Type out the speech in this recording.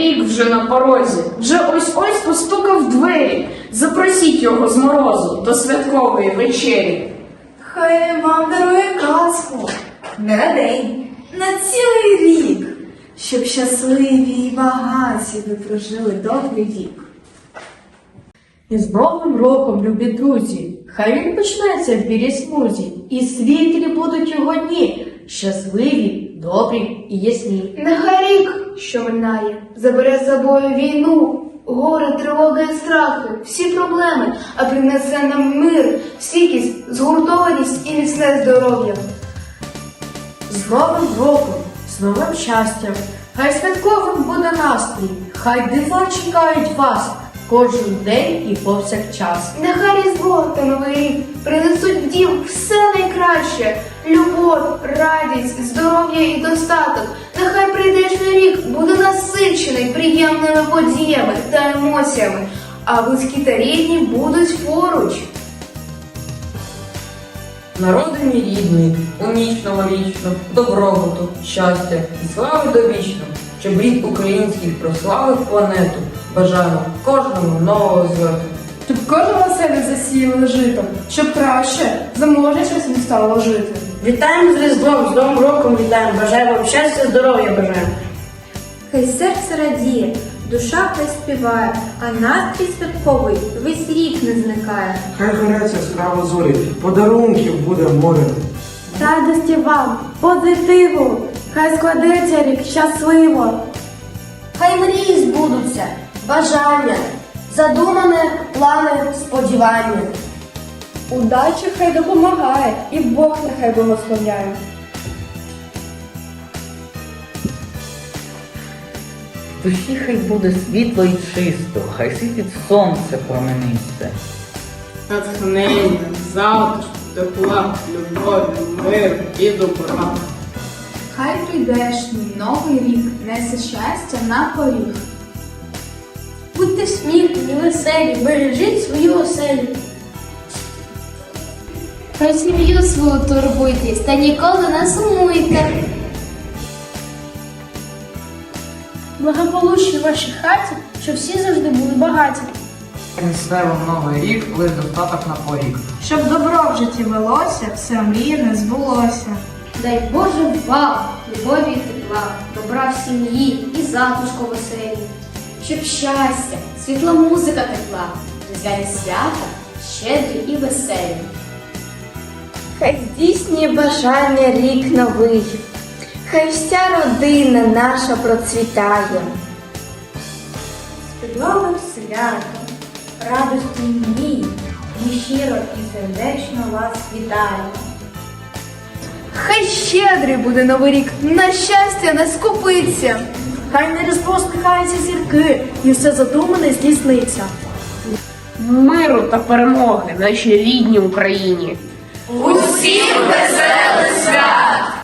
Рік вже на порозі, вже ось-ось постукав в двері. Запросіть його з морозу до святкової вечері. Хай вам дарує казку не на день, на цілий рік, щоб щасливі і багаті ви прожили довгий вік. І з Новим роком, любі друзі, хай він почнеться в білій смузі, і світлі будуть його дні, щасливі, добрі і ясні. Нехай рік, що минає, забере з собою війну, горе, тривоги і страхи, всі проблеми, а принесе нам мир, стійкість, згуртованість і міцне здоров'я. З Новим роком, з новим щастям, хай святковим буде настрій, хай дива чекають вас кожен день і повсякчас. Нехай Різдво та Новий рік принесуть в дім все найкраще, любов, радість, здоров'я і достаток. Нехай прийдешній рік буде насичений приємними подіями та емоціями, а близькі та рідні будуть поруч. Народи мій рідний, у ніч новорічну, добробуту, щастя і слави довічну, щоб рід український прославив планету. Бажаємо кожному нового злету. Кожен оселі засіяли житом, щоб краще, заможніше не стало жити. Вітаємо з Різдвом, з Новим роком вітаємо, бажаю вам щастя, здоров'я бажаємо. Хай серце радіє, душа хай співає, а настрій святковий весь рік не зникає. Хай горять яскраво зорі, подарунків буде море. Радості вам, позитиву, хай складеться рік щасливо. Хай мрії збудуться, бажання, задумане плани, сподівання. Удача хай допомагає, і Бог нехай благословляє. Душі хай буде світло і чисто, хай світить сонце променисте. Натхнення, затишку, тепла, любові, миру і добра. Хай прийдешній новий рік несе щастя на поріг. Будьте сміхні, веселі, бережіть свою оселю. Про сім'ю свою турбуйтесь та ніколи не сумуйте. Благополуччя в вашій хаті, щоб всі завжди були багаті. Принесе вам новий рік, лиш достаток на порік. Щоб добро в житті велося, все мрії не збулося. Дай Боже вам, любові і тепла, добра в сім'ї і затишку в оселі. Щоб щастя, світла музика текла, різдвяні свята, щедрі і веселі. Хай здійснює бажання рік новий, хай вся родина наша процвітає. З новим святом, радості і мрій, ми щиро і сердечно вас вітаємо. Хай щедрий буде новий рік, на щастя не скупиться. Хай на різдво сміхаються зірки, і все задумане здійсниться. Миру та перемоги нашій рідній Україні. Усім веселих свят!